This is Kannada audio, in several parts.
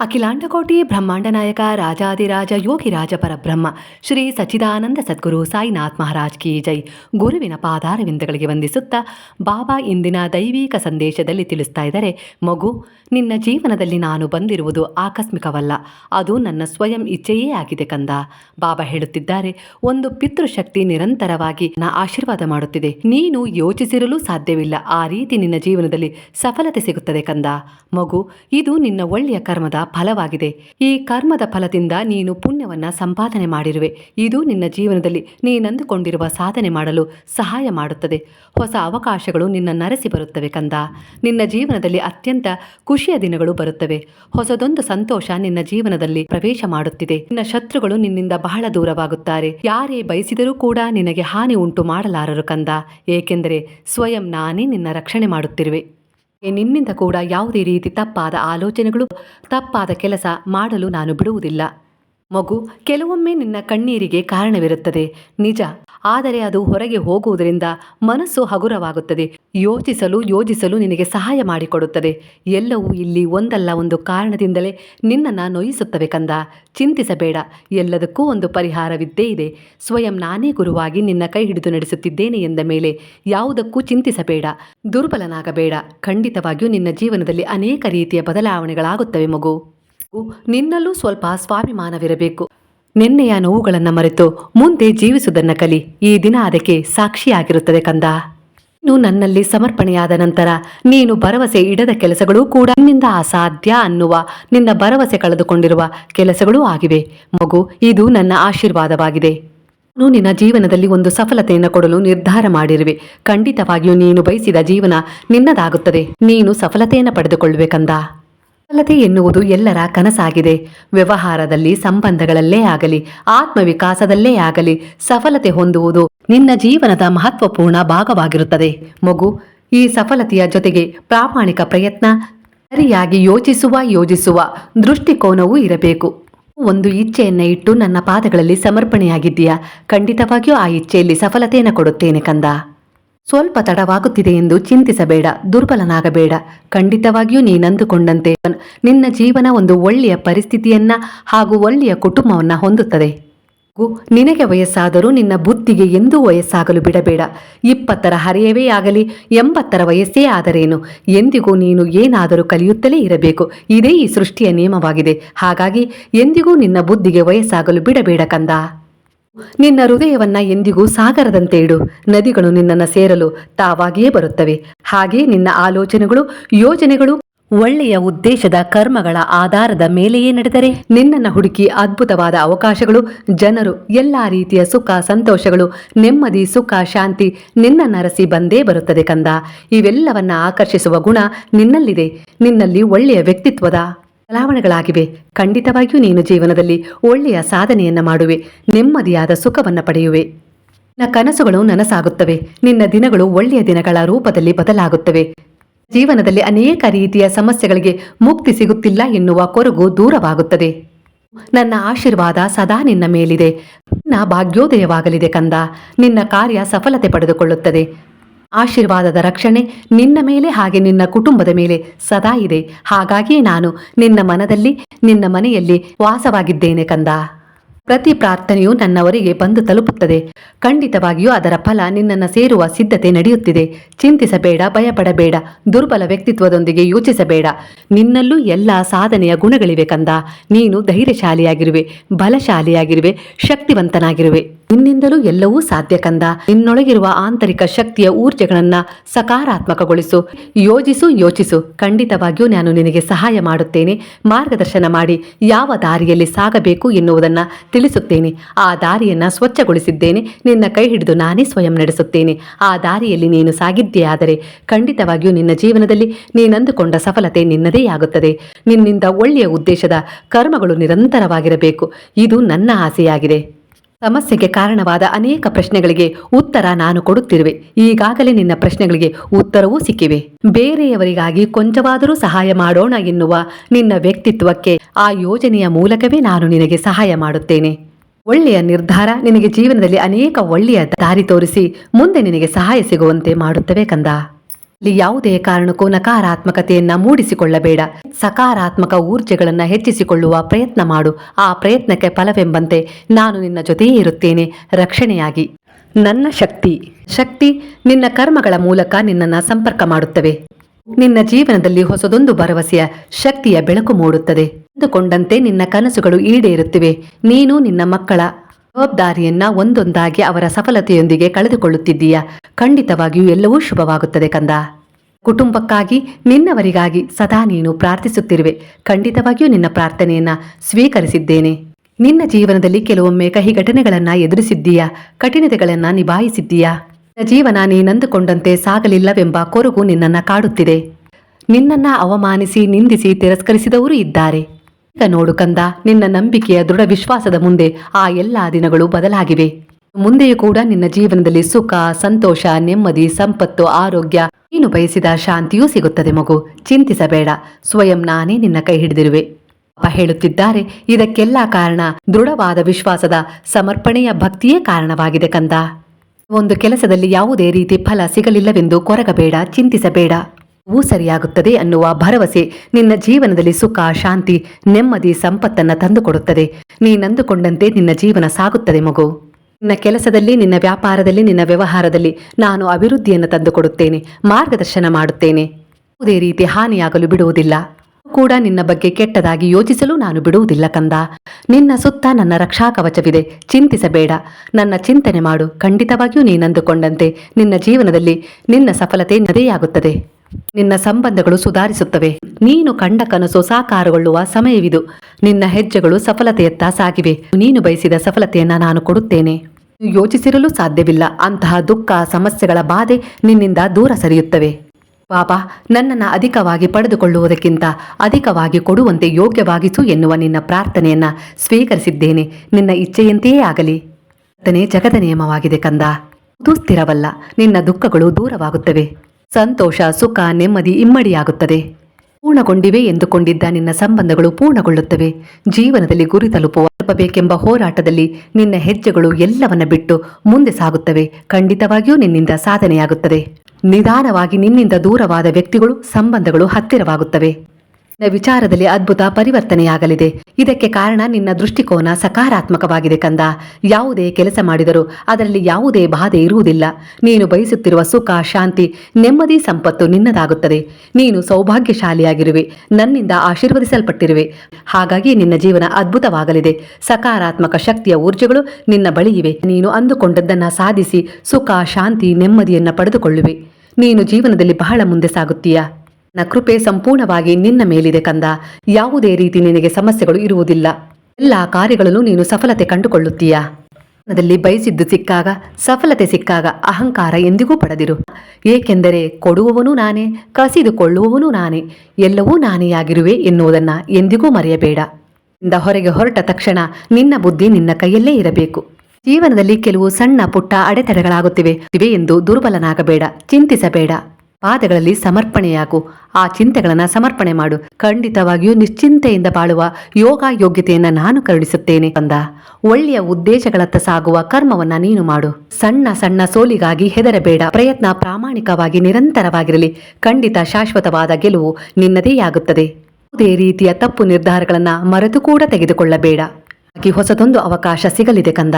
ಅಖಿಲಾಂಡಕೋಟಿ ಬ್ರಹ್ಮಾಂಡ ನಾಯಕ ರಾಜಾದಿರಾಜ ಯೋಗಿರಾಜ ಪರಬ್ರಹ್ಮ, ಶ್ರೀ ಸಚ್ಚಿದಾನಂದ ಸದ್ಗುರು ಸಾಯಿನಾಥ್ ಮಹಾರಾಜ್ ಕಿ ಜೈ. ಗುರುವಿನ ಪಾದಾರವಿಂದಗಳಿಗೆ ವಂದಿಸುತ್ತಾ ಬಾಬಾ ಇಂದಿನ ದೈವಿಕ ಸಂದೇಶದಲ್ಲಿ ತಿಳಿಸ್ತಾ ಇದ್ದಾರೆ, ಮಗು, ನಿನ್ನ ಜೀವನದಲ್ಲಿ ನಾನು ಬಂದಿರುವುದು ಆಕಸ್ಮಿಕವಲ್ಲ. ಅದು ನನ್ನ ಸ್ವಯಂ ಇಚ್ಛೆಯೇ ಆಗಿದೆ ಕಂದ ಬಾಬಾ ಹೇಳುತ್ತಿದ್ದಾರೆ, ಒಂದು ಪಿತೃಶಕ್ತಿ ನಿರಂತರವಾಗಿ ನ ಆಶೀರ್ವಾದ ಮಾಡುತ್ತಿದೆ. ನೀನು ಯೋಚಿಸಿರಲು ಸಾಧ್ಯವಿಲ್ಲ. ಆ ರೀತಿ ನಿನ್ನ ಜೀವನದಲ್ಲಿ ಸಫಲತೆ ಸಿಗುತ್ತದೆ ಕಂದ. ಮಗು, ಇದು ನಿನ್ನ ಒಳ್ಳೆಯ ಕರ್ಮದ ಫಲವಾಗಿದೆ. ಈ ಕರ್ಮದ ಫಲದಿಂದ ನೀನು ಪುಣ್ಯವನ್ನ ಸಂಪಾದನೆ ಮಾಡಿರುವೆ. ಇದು ನಿನ್ನ ಜೀವನದಲ್ಲಿ ನೀನಂದುಕೊಂಡಿರುವ ಸಾಧನೆ ಮಾಡಲು ಸಹಾಯ ಮಾಡುತ್ತದೆ. ಹೊಸ ಅವಕಾಶಗಳು ನಿನ್ನ ನರಸಿ ಬರುತ್ತವೆ ಕಂದ. ನಿನ್ನ ಜೀವನದಲ್ಲಿ ಅತ್ಯಂತ ಖುಷಿಯ ದಿನಗಳು ಬರುತ್ತವೆ. ಹೊಸದೊಂದು ಸಂತೋಷ ನಿನ್ನ ಜೀವನದಲ್ಲಿ ಪ್ರವೇಶ ಮಾಡುತ್ತಿದೆ. ನಿನ್ನ ಶತ್ರುಗಳು ನಿನ್ನಿಂದ ಬಹಳ ದೂರವಾಗುತ್ತಾರೆ. ಯಾರೇ ಬಯಸಿದರೂ ಕೂಡ ನಿನಗೆ ಹಾನಿ ಉಂಟು ಮಾಡಲಾರರು ಕಂದ. ಏಕೆಂದರೆ ಸ್ವಯಂ ನಾನೇ ನಿನ್ನ ರಕ್ಷಣೆ ಮಾಡುತ್ತಿರುವೆ. ನಿನ್ನಿಂದ ಕೂಡ ಯಾವುದೇ ರೀತಿ ತಪ್ಪಾದ ಆಲೋಚನೆಗಳು, ತಪ್ಪಾದ ಕೆಲಸ ಮಾಡಲು ನಾನು ಬಿಡುವುದಿಲ್ಲ. ಮಗು, ಕೆಲವೊಮ್ಮೆ ನಿನ್ನ ಕಣ್ಣೀರಿಗೆ ಕಾರಣವಿರುತ್ತದೆ. ನಿಜ, ಆದರೆ ಅದು ಹೊರಗೆ ಹೋಗುವುದರಿಂದ ಮನಸ್ಸು ಹಗುರವಾಗುತ್ತದೆ. ಯೋಚಿಸಲು, ಯೋಜಿಸಲು ನಿನಗೆ ಸಹಾಯ ಮಾಡಿಕೊಡುತ್ತದೆ. ಎಲ್ಲವೂ ಇಲ್ಲಿ ಒಂದಲ್ಲ, ಒಂದು ಕಾರಣದಿಂದಲೇ ನಿನ್ನನ್ನು ನೋಯಿಸುತ್ತವೆ ಕಂದ. ಚಿಂತಿಸಬೇಡ. ಎಲ್ಲದಕ್ಕೂ ಒಂದು ಪರಿಹಾರವಿದ್ದೇ ಇದೆ. ಸ್ವಯಂ ನಾನೇ ಗುರುವಾಗಿ ನಿನ್ನ ಕೈ ಹಿಡಿದು ನಡೆಸುತ್ತಿದ್ದೇನೆ ಎಂದ ಮೇಲೆ ಯಾವುದಕ್ಕೂ ಚಿಂತಿಸಬೇಡ. ದುರ್ಬಲನಾಗಬೇಡ. ಖಂಡಿತವಾಗಿಯೂ ನಿನ್ನ ಜೀವನದಲ್ಲಿ ಅನೇಕ ರೀತಿಯ ಬದಲಾವಣೆಗಳಾಗುತ್ತವೆ ಮಗು. ನಿನ್ನಲ್ಲೂ ಸ್ವಲ್ಪ ಸ್ವಾಭಿಮಾನವಿರಬೇಕು. ನಿನ್ನೆಯ ನೋವುಗಳನ್ನು ಮರೆತು ಮುಂದೆ ಜೀವಿಸುವುದನ್ನು ಕಲಿ. ಈ ದಿನ ಅದಕ್ಕೆ ಸಾಕ್ಷಿಯಾಗಿರುತ್ತದೆ ಕಂದ. ನೀನು ನನ್ನಲ್ಲಿ ಸಮರ್ಪಣೆಯಾದ ನಂತರ ನೀನು ಭರವಸೆ ಇಡದ ಕೆಲಸಗಳು ಕೂಡ ನಿನ್ನಿಂದ ಅಸಾಧ್ಯ ಅನ್ನುವ, ನಿನ್ನ ಭರವಸೆ ಕಳೆದುಕೊಂಡಿರುವ ಕೆಲಸಗಳೂ ಆಗಿವೆ. ಮಗು, ಇದು ನನ್ನ ಆಶೀರ್ವಾದವಾಗಿದೆ. ನೀನು ನಿನ್ನ ಜೀವನದಲ್ಲಿ ಒಂದು ಸಫಲತೆಯನ್ನು ಕೊಡಲು ನಿರ್ಧಾರ ಮಾಡಿರುವೆ. ಖಂಡಿತವಾಗಿಯೂ ನೀನು ಬಯಸಿದ ಜೀವನ ನಿನ್ನದಾಗುತ್ತದೆ. ನೀನು ಸಫಲತೆಯನ್ನು ಪಡೆದುಕೊಳ್ಳಬೇಕಂದ ಸಫಲತೆ ಎನ್ನುವುದು ಎಲ್ಲರ ಕನಸಾಗಿದೆ. ವ್ಯವಹಾರದಲ್ಲಿ ಸಂಬಂಧಗಳಲ್ಲೇ ಆಗಲಿ, ಆತ್ಮವಿಕಾಸದಲ್ಲೇ ಆಗಲಿ, ಸಫಲತೆ ಹೊಂದುವುದು ನಿನ್ನ ಜೀವನದ ಮಹತ್ವಪೂರ್ಣ ಭಾಗವಾಗಿರುತ್ತದೆ. ಮಗು, ಈ ಸಫಲತೆಯ ಜೊತೆಗೆ ಪ್ರಾಮಾಣಿಕ ಪ್ರಯತ್ನ, ಸರಿಯಾಗಿ ಯೋಚಿಸುವ, ಯೋಜಿಸುವ ದೃಷ್ಟಿಕೋನವೂ ಇರಬೇಕು. ಒಂದು ಇಚ್ಛೆಯನ್ನ ಇಟ್ಟು ನನ್ನ ಪಾದಗಳಲ್ಲಿ ಸಮರ್ಪಣೆಯಾಗಿದ್ದೀಯಾ? ಖಂಡಿತವಾಗಿಯೂ ಆ ಇಚ್ಛೆಯಲ್ಲಿ ಸಫಲತೆಯನ್ನು ಕೊಡುತ್ತೇನೆ ಕಂದ. ಸ್ವಲ್ಪ ತಡವಾಗುತ್ತಿದೆ ಎಂದು ಚಿಂತಿಸಬೇಡ, ದುರ್ಬಲನಾಗಬೇಡ. ಖಂಡಿತವಾಗಿಯೂ ನೀನಂದುಕೊಂಡಂತೆ ನಿನ್ನ ಜೀವನ ಒಂದು ಒಳ್ಳೆಯ ಪರಿಸ್ಥಿತಿಯನ್ನ ಹಾಗೂ ಒಳ್ಳೆಯ ಕುಟುಂಬವನ್ನ ಹೊಂದುತ್ತದೆ. ನಿನಗೆ ವಯಸ್ಸಾದರೂ ನಿನ್ನ ಬುದ್ಧಿಗೆ ಎಂದೂ ವಯಸ್ಸಾಗಲು ಬಿಡಬೇಡ. ಇಪ್ಪತ್ತರ ಹರೆಯವೇ ಆಗಲಿ, ಎಂಬತ್ತರ ವಯಸ್ಸೇ ಆದರೇನು? ಎಂದಿಗೂ ನೀನು ಏನಾದರೂ ಕಲಿಯುತ್ತಲೇ ಇರಬೇಕು. ಇದೇ ಈ ಸೃಷ್ಟಿಯ ನಿಯಮವಾಗಿದೆ. ಹಾಗಾಗಿ ಎಂದಿಗೂ ನಿನ್ನ ಬುದ್ಧಿಗೆ ವಯಸ್ಸಾಗಲು ಬಿಡಬೇಡ ಕಂದ. ನಿನ್ನ ಹೃದಯವನ್ನ ಎಂದಿಗೂ ಸಾಗರದಂತೆ ಇಡು. ನದಿಗಳು ನಿನ್ನನ್ನು ಸೇರಲು ತಾವಾಗಿಯೇ ಬರುತ್ತವೆ. ಹಾಗೆ ನಿನ್ನ ಆಲೋಚನೆಗಳು, ಯೋಜನೆಗಳು ಒಳ್ಳೆಯ ಉದ್ದೇಶದ ಕರ್ಮಗಳ ಆಧಾರದ ಮೇಲೆಯೇ ನಡೆದರೆ. ನಿನ್ನನ್ನು ಹುಡುಕಿ ಅದ್ಭುತವಾದ ಅವಕಾಶಗಳು, ಜನರು, ಎಲ್ಲ ರೀತಿಯ ಸುಖ, ಸಂತೋಷಗಳು, ನೆಮ್ಮದಿ, ಸುಖ, ಶಾಂತಿ ನಿನ್ನ ನರಸಿ ಬಂದೇ ಬರುತ್ತದೆ ಕಂದ. ಇವೆಲ್ಲವನ್ನ ಆಕರ್ಷಿಸುವ ಗುಣ ನಿನ್ನಲ್ಲಿದೆ. ನಿನ್ನಲ್ಲಿ ಒಳ್ಳೆಯ ವ್ಯಕ್ತಿತ್ವದ ಬದಲಾವಣೆಗಳಾಗಿವೆ. ಖಂಡಿತವಾಗಿಯೂ ನೀನು ಜೀವನದಲ್ಲಿ ಒಳ್ಳೆಯ ಸಾಧನೆಯನ್ನ ಮಾಡುವೆ. ನೆಮ್ಮದಿಯಾದ ಸುಖವನ್ನ ಪಡೆಯುವೆ. ನಿನ್ನ ಕನಸುಗಳು ನನಸಾಗುತ್ತವೆ. ನಿನ್ನ ದಿನಗಳು ಒಳ್ಳೆಯ ದಿನಗಳ ರೂಪದಲ್ಲಿ ಬದಲಾಗುತ್ತವೆ. ಜೀವನದಲ್ಲಿ ಅನೇಕ ರೀತಿಯ ಸಮಸ್ಯೆಗಳಿಗೆ ಮುಕ್ತಿ ಸಿಗುತ್ತಿಲ್ಲ ಎನ್ನುವ ಕೊರಗು ದೂರವಾಗುತ್ತದೆ. ನನ್ನ ಆಶೀರ್ವಾದ ಸದಾ ನಿನ್ನ ಮೇಲಿದೆ. ನಿನ್ನ ಭಾಗ್ಯೋದಯವಾಗಲಿದೆ ಕಂದ. ನಿನ್ನ ಕಾರ್ಯ ಸಫಲತೆ ಪಡೆದುಕೊಳ್ಳುತ್ತದೆ. ಆಶೀರ್ವಾದದ ರಕ್ಷಣೆ ನಿನ್ನ ಮೇಲೆ ಹಾಗೆ ನಿನ್ನ ಕುಟುಂಬದ ಮೇಲೆ ಸದಾ ಇದೆ. ಹಾಗಾಗಿಯೇ ನಾನು ನಿನ್ನ ಮನದಲ್ಲಿ, ನಿನ್ನ ಮನೆಯಲ್ಲಿ ವಾಸವಾಗಿದ್ದೇನೆ ಕಂದ. ಪ್ರತಿ ಪ್ರಾರ್ಥನೆಯು ನನ್ನವರಿಗೆ ಬಂದು ತಲುಪುತ್ತದೆ. ಖಂಡಿತವಾಗಿಯೂ ಅದರ ಫಲ ನಿನ್ನನ್ನು ಸೇರುವ ಸಿದ್ಧತೆ ನಡೆಯುತ್ತಿದೆ. ಚಿಂತಿಸಬೇಡ, ಭಯಪಡಬೇಡ, ದುರ್ಬಲ ವ್ಯಕ್ತಿತ್ವದೊಂದಿಗೆ ಯೋಚಿಸಬೇಡ. ನಿನ್ನಲ್ಲೂ ಎಲ್ಲ ಸಾಧನೆಯ ಗುಣಗಳಿವೆ ಕಂದ. ನೀನು ಧೈರ್ಯಶಾಲಿಯಾಗಿರುವೆ, ಬಲಶಾಲಿಯಾಗಿರುವೆ, ಶಕ್ತಿವಂತನಾಗಿರುವೆ. ನಿನ್ನಿಂದಲೂ ಎಲ್ಲವೂ ಸಾಧ್ಯ ಕಂದ. ನಿನ್ನೊಳಗಿರುವ ಆಂತರಿಕ ಶಕ್ತಿಯ ಊರ್ಜೆಗಳನ್ನ ಸಕಾರಾತ್ಮಕಗೊಳಿಸು. ಯೋಜಿಸು, ಯೋಚಿಸು. ಖಂಡಿತವಾಗಿಯೂ ನಾನು ನಿನಗೆ ಸಹಾಯ ಮಾಡುತ್ತೇನೆ. ಮಾರ್ಗದರ್ಶನ ಮಾಡಿ. ಯಾವ ದಾರಿಯಲ್ಲಿ ಸಾಗಬೇಕು ಎನ್ನುವುದನ್ನು ತಿಳಿಸುತ್ತೇನೆ. ಆ ದಾರಿಯನ್ನ ಸ್ವಚ್ಛಗೊಳಿಸಿದ್ದೇನೆ. ನಿನ್ನ ಕೈ ಹಿಡಿದು ನಾನೇ ಸ್ವಯಂ ನಡೆಸುತ್ತೇನೆ. ಆ ದಾರಿಯಲ್ಲಿ ನೀನು ಸಾಗಿದ್ದೇ ಆದರೆ ಖಂಡಿತವಾಗಿಯೂ ನಿನ್ನ ಜೀವನದಲ್ಲಿ ನೀನಂದುಕೊಂಡ ಸಫಲತೆ ನಿನ್ನದೇ ಆಗುತ್ತದೆ. ನಿನ್ನಿಂದ ಒಳ್ಳೆಯ ಉದ್ದೇಶದ ಕರ್ಮಗಳು ನಿರಂತರವಾಗಿರಬೇಕು. ಇದು ನನ್ನ ಆಸೆಯಾಗಿದೆ. ಸಮಸ್ಯೆಗೆ ಕಾರಣವಾದ ಅನೇಕ ಪ್ರಶ್ನೆಗಳಿಗೆ ಉತ್ತರ ನಾನು ಕೊಡುತ್ತಿರುವೆ. ಈಗಾಗಲೇ ನಿನ್ನ ಪ್ರಶ್ನೆಗಳಿಗೆ ಉತ್ತರವೂ ಸಿಕ್ಕಿವೆ. ಬೇರೆಯವರಿಗಾಗಿ ಕೊಂಚವಾದರೂ ಸಹಾಯ ಮಾಡೋಣ ಎನ್ನುವ ನಿನ್ನ ವ್ಯಕ್ತಿತ್ವಕ್ಕೆ ಆ ಯೋಜನೆಯ ಮೂಲಕವೇ ನಾನು ನಿನಗೆ ಸಹಾಯ ಮಾಡುತ್ತೇನೆ. ಒಳ್ಳೆಯ ನಿರ್ಧಾರ ನಿನಗೆ ಜೀವನದಲ್ಲಿ ಅನೇಕ ಒಳ್ಳೆಯ ದಾರಿ ತೋರಿಸಿ ಮುಂದೆ ನಿನಗೆ ಸಹಾಯ ಸಿಗುವಂತೆ ಮಾಡುತ್ತವೆ ಕಂದ. ಯಾವುದೇ ಕಾರಣಕ್ಕೂ ನಕಾರಾತ್ಮಕತೆಯನ್ನ ಮೂಡಿಸಿಕೊಳ್ಳಬೇಡ. ಸಕಾರಾತ್ಮಕ ಊರ್ಜೆಗಳನ್ನ ಹೆಚ್ಚಿಸಿಕೊಳ್ಳುವ ಪ್ರಯತ್ನ ಮಾಡು. ಆ ಪ್ರಯತ್ನಕ್ಕೆ ಫಲವೆಂಬಂತೆ ನಾನು ನಿನ್ನ ಜೊತೆಯೇ ಇರುತ್ತೇನೆ. ರಕ್ಷಣೆಯಾಗಿ. ನನ್ನ ಶಕ್ತಿ. ಶಕ್ತಿ ನಿನ್ನ ಕರ್ಮಗಳ ಮೂಲಕ ನಿನ್ನನ್ನು ಸಂಪರ್ಕ ಮಾಡುತ್ತವೆ. ನಿನ್ನ ಜೀವನದಲ್ಲಿ ಹೊಸದೊಂದು ಭರವಸೆಯ ಶಕ್ತಿಯ ಬೆಳಕು ಮೂಡುತ್ತದೆ. ಅಂದುಕೊಂಡಂತೆ ನಿನ್ನ ಕನಸುಗಳು ಈಡೇರುತ್ತಿವೆ. ನೀನು ನಿನ್ನ ಮಕ್ಕಳ ಜವಾಬ್ದಾರಿಯನ್ನ ಒಂದೊಂದಾಗಿ ಅವರ ಸಫಲತೆಯೊಂದಿಗೆ ಕಳೆದುಕೊಳ್ಳುತ್ತಿದ್ದೀಯ? ಖಂಡಿತವಾಗಿಯೂ ಎಲ್ಲವೂ ಶುಭವಾಗುತ್ತದೆ ಕಂದ. ಕುಟುಂಬಕ್ಕಾಗಿ, ನಿನ್ನವರಿಗಾಗಿ ಸದಾ ನೀನು ಪ್ರಾರ್ಥಿಸುತ್ತಿರುವೆ. ಖಂಡಿತವಾಗಿಯೂ ನಿನ್ನ ಪ್ರಾರ್ಥನೆಯನ್ನ ಸ್ವೀಕರಿಸಿದ್ದೇನೆ. ನಿನ್ನ ಜೀವನದಲ್ಲಿ ಕೆಲವೊಮ್ಮೆ ಕಹಿ ಘಟನೆಗಳನ್ನ ಎದುರಿಸಿದ್ದೀಯಾ? ಕಠಿಣತೆಗಳನ್ನ ನಿಭಾಯಿಸಿದ್ದೀಯಾ? ನಿನ್ನ ಜೀವನ ನೀನಂದುಕೊಂಡಂತೆ ಸಾಗಲಿಲ್ಲವೆಂಬ ಕೊರಗು ನಿನ್ನನ್ನ ಕಾಡುತ್ತಿದೆ. ನಿನ್ನನ್ನ ಅವಮಾನಿಸಿ, ನಿಂದಿಸಿ, ತಿರಸ್ಕರಿಸಿದವರು ಇದ್ದಾರೆ. ಈಗ ನೋಡು ಕಂದ, ನಿನ್ನ ನಂಬಿಕೆಯ ದೃಢ ವಿಶ್ವಾಸದ ಮುಂದೆ ಆ ಎಲ್ಲಾ ದಿನಗಳು ಬದಲಾಗಿವೆ. ಮುಂದೆಯೂ ಕೂಡ ನಿನ್ನ ಜೀವನದಲ್ಲಿ ಸುಖ, ಸಂತೋಷ, ನೆಮ್ಮದಿ, ಸಂಪತ್ತು, ಆರೋಗ್ಯ, ನೀನು ಬಯಸಿದ ಶಾಂತಿಯೂ ಸಿಗುತ್ತದೆ ಮಗು. ಚಿಂತಿಸಬೇಡ, ಸ್ವಯಂ ನಾನೇ ನಿನ್ನ ಕೈ ಹಿಡಿದಿರುವೆ. ಅಪ್ಪ ಹೇಳುತ್ತಿದ್ದಾರೆ, ಇದಕ್ಕೆಲ್ಲ ಕಾರಣ ದೃಢವಾದ ವಿಶ್ವಾಸದ ಸಮರ್ಪಣೆಯ ಭಕ್ತಿಯೇ ಕಾರಣವಾಗಿದೆ ಕಂದ. ಒಂದು ಕೆಲಸದಲ್ಲಿ ಯಾವುದೇ ರೀತಿ ಫಲ ಸಿಗಲಿಲ್ಲವೆಂದು ಕೊರಗಬೇಡ, ಚಿಂತಿಸಬೇಡ. ಸರಿಯಾಗುತ್ತದೆ ಅನ್ನುವ ಭರವಸೆ ನಿನ್ನ ಜೀವನದಲ್ಲಿ ಸುಖ, ಶಾಂತಿ, ನೆಮ್ಮದಿ, ಸಂಪತ್ತನ್ನ ತಂದುಕೊಡುತ್ತದೆ. ನೀನಂದುಕೊಂಡಂತೆ ನಿನ್ನ ಜೀವನ ಸಾಗುತ್ತದೆ ಮಗು. ನಿನ್ನ ಕೆಲಸದಲ್ಲಿ, ನಿನ್ನ ವ್ಯಾಪಾರದಲ್ಲಿ, ನಿನ್ನ ವ್ಯವಹಾರದಲ್ಲಿ ನಾನು ಅಭಿವೃದ್ಧಿಯನ್ನು ತಂದುಕೊಡುತ್ತೇನೆ, ಮಾರ್ಗದರ್ಶನ ಮಾಡುತ್ತೇನೆ. ಯಾವುದೇ ರೀತಿ ಹಾನಿಯಾಗಲು ಬಿಡುವುದಿಲ್ಲ. ಕೂಡ ನಿನ್ನ ಬಗ್ಗೆ ಕೆಟ್ಟದಾಗಿ ಯೋಚಿಸಲು ನಾನು ಬಿಡುವುದಿಲ್ಲ ಕಂದ. ನಿನ್ನ ಸುತ್ತ ನನ್ನ ರಕ್ಷಾ ಕವಚವಿದೆ ಚಿಂತಿಸಬೇಡ. ನನ್ನ ಚಿಂತನೆ ಮಾಡು, ಖಂಡಿತವಾಗಿಯೂ ನೀನಂದುಕೊಂಡಂತೆ ನಿನ್ನ ಜೀವನದಲ್ಲಿ ನಿನ್ನ ಸಫಲತೆ ನದೆಯಾಗುತ್ತದೆ ನಿನ್ನ ಸಂಬಂಧಗಳು ಸುಧಾರಿಸುತ್ತವೆ. ನೀನು ಕಂಡ ಕನಸು ಸಾಕಾರಗೊಳ್ಳುವ ಸಮಯವಿದು. ನಿನ್ನ ಹೆಜ್ಜೆಗಳು ಸಫಲತೆಯತ್ತ ಸಾಗಿವೆ. ನೀನು ಬಯಸಿದ ಸಫಲತೆಯನ್ನ ನಾನು ಕೊಡುತ್ತೇನೆ. ಯೋಚಿಸಿರಲು ಸಾಧ್ಯವಿಲ್ಲ. ಅಂತಹ ದುಃಖ, ಸಮಸ್ಯೆಗಳ ಬಾಧೆ ನಿನ್ನಿಂದ ದೂರ ಸರಿಯುತ್ತವೆ. ಪಾಪ, ನನ್ನನ್ನು ಅಧಿಕವಾಗಿ ಪಡೆದುಕೊಳ್ಳುವುದಕ್ಕಿಂತ ಅಧಿಕವಾಗಿ ಕೊಡುವಂತೆ ಯೋಗ್ಯವಾಗಿಸು ಎನ್ನುವ ನಿನ್ನ ಪ್ರಾರ್ಥನೆಯನ್ನ ಸ್ವೀಕರಿಸಿದ್ದೇನೆ. ನಿನ್ನ ಇಚ್ಛೆಯಂತೆಯೇ ಆಗಲಿ. ಜಗದ ನಿಯಮವಾಗಿದೆ ಕಂದ. ಇದು ಸ್ಥಿರವಲ್ಲ. ನಿನ್ನ ದುಃಖಗಳು ದೂರವಾಗುತ್ತವೆ. ಸಂತೋಷ, ಸುಖ, ನೆಮ್ಮದಿ ಇಮ್ಮಡಿಯಾಗುತ್ತದೆ. ಪೂರ್ಣಗೊಂಡಿವೆ ಎಂದುಕೊಂಡಿದ್ದ ನಿನ್ನ ಸಂಬಂಧಗಳು ಪೂರ್ಣಗೊಳ್ಳುತ್ತವೆ. ಜೀವನದಲ್ಲಿ ಗುರಿ ತಲುಪುವ ತಲುಪಬೇಕೆಂಬ ಹೋರಾಟದಲ್ಲಿ ನಿನ್ನ ಹೆಜ್ಜೆಗಳು ಎಲ್ಲವನ್ನ ಬಿಟ್ಟು ಮುಂದೆ ಸಾಗುತ್ತವೆ. ಖಂಡಿತವಾಗಿಯೂ ನಿನ್ನಿಂದ ಸಾಧನೆಯಾಗುತ್ತದೆ. ನಿಧಾನವಾಗಿ ನಿನ್ನಿಂದ ದೂರವಾದ ವ್ಯಕ್ತಿಗಳು, ಸಂಬಂಧಗಳು ಹತ್ತಿರವಾಗುತ್ತವೆ. ವಿಚಾರದಲ್ಲಿ ಅದ್ಭುತ ಪರಿವರ್ತನೆಯಾಗಲಿದೆ. ಇದಕ್ಕೆ ಕಾರಣ ನಿನ್ನ ದೃಷ್ಟಿಕೋನ ಸಕಾರಾತ್ಮಕವಾಗಿದೆ ಕಂದ. ಯಾವುದೇ ಕೆಲಸ ಮಾಡಿದರೂ ಅದರಲ್ಲಿ ಯಾವುದೇ ಬಾಧೆ ಇರುವುದಿಲ್ಲ. ನೀನು ಬಯಸುತ್ತಿರುವ ಸುಖ, ಶಾಂತಿ, ನೆಮ್ಮದಿ, ಸಂಪತ್ತು ನಿನ್ನದಾಗುತ್ತದೆ. ನೀನು ಸೌಭಾಗ್ಯಶಾಲಿಯಾಗಿರುವೆ, ನನ್ನಿಂದ ಆಶೀರ್ವದಿಸಲ್ಪಟ್ಟಿರುವೆ. ಹಾಗಾಗಿ ನಿನ್ನ ಜೀವನ ಅದ್ಭುತವಾಗಲಿದೆ. ಸಕಾರಾತ್ಮಕ ಶಕ್ತಿಯ ಊರ್ಜೆಗಳು ನಿನ್ನ ಬಳಿ ನೀನು ಅಂದುಕೊಂಡದ್ದನ್ನ ಸಾಧಿಸಿ ಸುಖ, ಶಾಂತಿ, ನೆಮ್ಮದಿಯನ್ನ ಪಡೆದುಕೊಳ್ಳುವೆ. ನೀನು ಜೀವನದಲ್ಲಿ ಬಹಳ ಮುಂದೆ ಸಾಗುತ್ತೀಯಾ? ನನ್ನ ಕೃಪೆ ಸಂಪೂರ್ಣವಾಗಿ ನಿನ್ನ ಮೇಲಿದೆ ಕಂದ. ಯಾವುದೇ ರೀತಿ ನಿನಗೆ ಸಮಸ್ಯೆಗಳು ಇರುವುದಿಲ್ಲ. ಎಲ್ಲ ಕಾರ್ಯಗಳಲ್ಲೂ ನೀನು ಸಫಲತೆ ಕಂಡುಕೊಳ್ಳುತ್ತೀಯಾ. ಜೀವನದಲ್ಲಿ ಬಯಸಿದ್ದು ಸಿಕ್ಕಾಗ, ಸಫಲತೆ ಸಿಕ್ಕಾಗ ಅಹಂಕಾರ ಎಂದಿಗೂ ಪಡೆದಿರು. ಏಕೆಂದರೆ ಕೊಡುವವನು ನಾನೇ, ಕಸಿದುಕೊಳ್ಳುವವನು ನಾನೇ, ಎಲ್ಲವೂ ನಾನೇಯಾಗಿರುವೆ ಎನ್ನುವುದನ್ನು ಎಂದಿಗೂ ಮರೆಯಬೇಡ. ಇಂದ ಹೊರಗೆ ಹೊರಟ ತಕ್ಷಣ ನಿನ್ನ ಬುದ್ಧಿ ನಿನ್ನ ಕೈಯಲ್ಲೇ ಇರಬೇಕು. ಜೀವನದಲ್ಲಿ ಕೆಲವು ಸಣ್ಣ ಪುಟ್ಟ ಅಡೆತಡೆಗಳಾಗುತ್ತಿವೆ. ಇವೆ ಎಂದು ದುರ್ಬಲನಾಗಬೇಡ, ಚಿಂತಿಸಬೇಡ. ಪಾದಗಳಲ್ಲಿ ಸಮರ್ಪಣೆಯಾಗು. ಆ ಚಿಂತೆಗಳನ್ನ ಸಮರ್ಪಣೆ ಮಾಡು. ಖಂಡಿತವಾಗಿಯೂ ನಿಶ್ಚಿಂತೆಯಿಂದ ಬಾಳುವ ಯೋಗ ಯೋಗ್ಯತೆಯನ್ನು ನಾನು ಕರುಣಿಸುತ್ತೇನೆ ಬಂದ ಒಳ್ಳೆಯ ಉದ್ದೇಶಗಳತ್ತ ಸಾಗುವ ಕರ್ಮವನ್ನ ನೀನು ಮಾಡು. ಸಣ್ಣ ಸಣ್ಣ ಸೋಲಿಗಾಗಿ ಹೆದರಬೇಡ. ಪ್ರಯತ್ನ ಪ್ರಾಮಾಣಿಕವಾಗಿ ನಿರಂತರವಾಗಿರಲಿ. ಖಂಡಿತ ಶಾಶ್ವತವಾದ ಗೆಲುವು ನಿನ್ನದೇ ಆಗುತ್ತದೆ ಯಾವುದೇ ರೀತಿಯ ತಪ್ಪು ನಿರ್ಧಾರಗಳನ್ನ ಮರೆತು ಕೂಡ ತೆಗೆದುಕೊಳ್ಳಬೇಡ. ಹಾಗೆ ಹೊಸದೊಂದು ಅವಕಾಶ ಸಿಗಲಿದೆ ಕಂದ.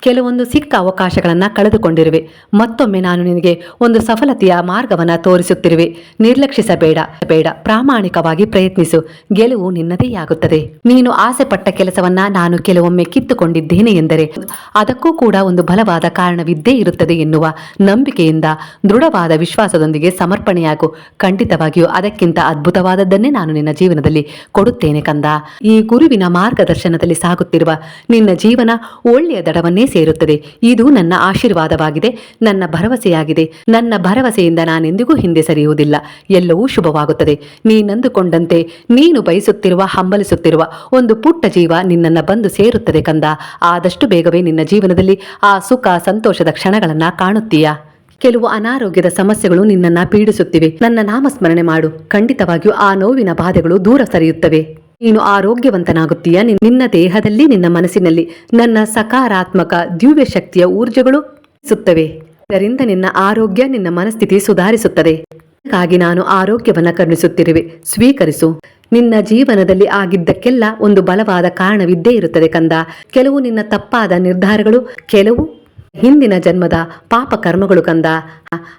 ಕೆಲವೊಂದು ಸಿಕ್ಕ ಅವಕಾಶಗಳನ್ನ ಕಳೆದುಕೊಂಡಿರುವೆ. ಮತ್ತೊಮ್ಮೆ ನಾನು ನಿನಗೆ ಒಂದು ಸಫಲತೆಯ ಮಾರ್ಗವನ್ನ ತೋರಿಸುತ್ತಿರುವೆ. ನಿರ್ಲಕ್ಷಿಸಬೇಡ, ಬೇಡ. ಪ್ರಾಮಾಣಿಕವಾಗಿ ಪ್ರಯತ್ನಿಸು. ಗೆಲುವು ನಿನ್ನದೇ ಆಗುತ್ತದೆ ನೀನು ಆಸೆ ಪಟ್ಟ ಕೆಲಸವನ್ನ ನಾನು ಕೆಲವೊಮ್ಮೆ ಕಿತ್ತುಕೊಂಡಿದ್ದೇನೆ ಎಂದರೆ ಅದಕ್ಕೂ ಕೂಡ ಒಂದು ಬಲವಾದ ಕಾರಣವಿದ್ದೇ ಇರುತ್ತದೆ ಎನ್ನುವ ನಂಬಿಕೆಯಿಂದ ದೃಢವಾದ ವಿಶ್ವಾಸದೊಂದಿಗೆ ಸಮರ್ಪಣೆಯಾಗು. ಖಂಡಿತವಾಗಿಯೂ ಅದಕ್ಕಿಂತ ಅದ್ಭುತವಾದದ್ದನ್ನೇ ನಾನು ನಿನ್ನ ಜೀವನದಲ್ಲಿ ಕೊಡುತ್ತೇನೆ ಕಂದ. ಈ ಗುರುವಿನ ಮಾರ್ಗದರ್ಶನದಲ್ಲಿ ಸಾಗುತ್ತಿರುವ ನಿನ್ನ ಜೀವನ ಒಳ್ಳೆಯ ದಡವನ್ನೇ ಸೇರುತ್ತದೆ. ಇದು ನನ್ನ ಆಶೀರ್ವಾದವಾಗಿದೆ, ನನ್ನ ಭರವಸೆಯಾಗಿದೆ. ನನ್ನ ಭರವಸೆಯಿಂದ ನಾನೆಂದಿಗೂ ಹಿಂದೆ ಸರಿಯುವುದಿಲ್ಲ. ಎಲ್ಲವೂ ಶುಭವಾಗುತ್ತದೆ. ನೀನಂದುಕೊಂಡಂತೆ ನೀನು ಬಯಸುತ್ತಿರುವ, ಹಂಬಲಿಸುತ್ತಿರುವ ಒಂದು ಪುಟ್ಟ ಜೀವ ನಿನ್ನನ್ನ ಬಂದು ಸೇರುತ್ತದೆ ಕಂದ. ಆದಷ್ಟು ಬೇಗವೇ ನಿನ್ನ ಜೀವನದಲ್ಲಿ ಆ ಸುಖ, ಸಂತೋಷದ ಕ್ಷಣಗಳನ್ನ ಕಾಣುತ್ತೀಯಾ? ಕೆಲವು ಅನಾರೋಗ್ಯದ ಸಮಸ್ಯೆಗಳು ನಿನ್ನನ್ನ ಪೀಡಿಸುತ್ತಿವೆ. ನನ್ನ ನಾಮಸ್ಮರಣೆ ಮಾಡು. ಖಂಡಿತವಾಗಿಯೂ ಆ ನೋವಿನ ಬಾಧೆಗಳು ದೂರ ಸರಿಯುತ್ತವೆ. ನೀನು ಆರೋಗ್ಯವಂತನಾಗುತ್ತೀಯ? ನಿನ್ನ ದೇಹದಲ್ಲಿ, ನಿನ್ನ ಮನಸ್ಸಿನಲ್ಲಿ ನನ್ನ ಸಕಾರಾತ್ಮಕ ದಿವ್ಯ ಶಕ್ತಿಯ ಊರ್ಜೆಗಳು ಸುತ್ತವೆ. ಇದರಿಂದ ನಿನ್ನ ಆರೋಗ್ಯ, ನಿನ್ನ ಮನಸ್ಥಿತಿ ಸುಧಾರಿಸುತ್ತದೆ. ಹಾಗಾಗಿ ನಾನು ಆರೋಗ್ಯವನ್ನ ಕರುಣಿಸುತ್ತಿರುವೆ. ಸ್ವೀಕರಿಸು. ನಿನ್ನ ಜೀವನದಲ್ಲಿ ಆಗಿದ್ದಕ್ಕೆಲ್ಲ ಒಂದು ಬಲವಾದ ಕಾರಣವಿದ್ದೇ ಇರುತ್ತದೆ ಕಂದ. ಕೆಲವು ನಿನ್ನ ತಪ್ಪಾದ ನಿರ್ಧಾರಗಳು, ಕೆಲವು ಹಿಂದಿನ ಜನ್ಮದ ಪಾಪ ಕರ್ಮಗಳು ಕಂದ.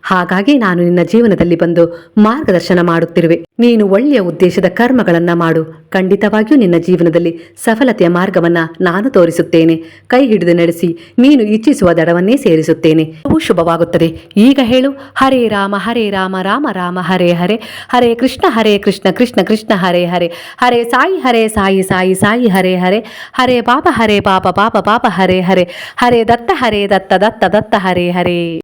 ಹಾಗಾಗಿ ನಾನು ನಿನ್ನ ಜೀವನದಲ್ಲಿ ಬಂದು ಮಾರ್ಗದರ್ಶನ ಮಾಡುತ್ತಿರುವೆ. ನೀನು ಒಳ್ಳೆಯ ಉದ್ದೇಶದ ಕರ್ಮಗಳನ್ನ ಮಾಡು. ಖಂಡಿತವಾಗಿಯೂ ನಿನ್ನ ಜೀವನದಲ್ಲಿ ಸಫಲತೆಯ ಮಾರ್ಗವನ್ನ ನಾನು ತೋರಿಸುತ್ತೇನೆ. ಕೈ ಹಿಡಿದು ನಡೆಸಿ ನೀನು ಇಚ್ಛಿಸುವ ದಡವನ್ನೇ ಸೇರಿಸುತ್ತೇನೆ. ಅವು ಶುಭವಾಗುತ್ತದೆ. ಈಗ ಹೇಳು. ಹರೇ ರಾಮ ಹರೇ ರಾಮ ರಾಮ ರಾಮ, ಹರೇ ಹರೇ. ಹರೇ ಕೃಷ್ಣ ಹರೇ ಕೃಷ್ಣ ಕೃಷ್ಣ ಕೃಷ್ಣ, ಹರೇ ಹರೇ. ಹರೇ ಸಾಯಿ ಹರೇ ಸಾಯಿ ಸಾಯಿ ಸಾಯಿ, ಹರೇ ಹರೇ. ಹರೇ ಪಾಪ ಹರೇ ಪಾಪ ಪಾಪ ಪಾಪ ಹರೇ ಹರೇ. ಹರೇ ದತ್ತ, ಹರೇ ದತ್ತ ದತ್ತ ದತ್ತ ಹರೇ ಹರೇ.